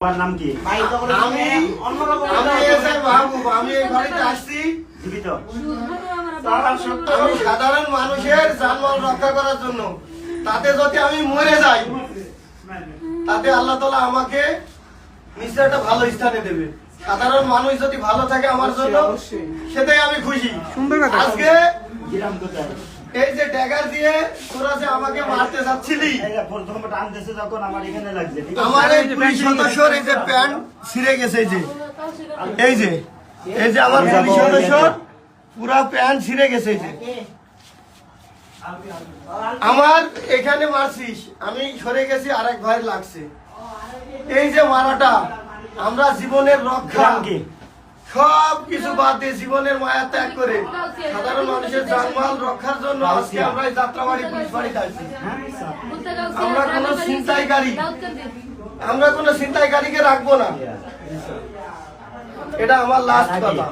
তোমার নাম কি? আমি আমি এসে মাহবুব আমি এই বাড়িতে আসছি। জীবিত? আমি সাধারণ মানুষের জানমাল রক্ষা করার জন্য। তাতে যদি আমি মরে যাই তাতে আল্লাহ তালা আমাকে নিশ্চয় একটা ভালো স্থানে দেবে। সাধারণ মানুষ যদি ভালো থাকে আমার জন্য সেটাই আমি খুশি। আজকে এই যে ড্যাগার দিয়ে তোরা যে আমাকে মারতে যাচ্ছিলি। প্রথম টানতেছে যখন আমার এখানে লাগছে আমার এই পুলিশ সদস্যর এই যে প্যান্ট ছিঁড়ে গেছে এই যে। এই যে এই যে আমার পুলিশ সদস্যর পুরা প্যান্ট ছিঁড়ে গেছে এই যে। আমার এখানে মারছিস আমি সরে গেছি আরেক ভাইয়ের লাগছে। এই যে মারাটা আমরা জীবনের রক্ষা। সব কিছু বাদ দিয়ে জীবনের মায়া ত্যাগ করে সাধারণ মানুষের জানমাল রক্ষার জন্য আজকে আমরা যাত্রা বাড়ি পুলিশ বাড়িতে আসছি আমরা কোনো ছিনতাইকারী আমরা কোনো ছিনতাইকারীকে রাখব না। এটা আমার লাস্ট কথা।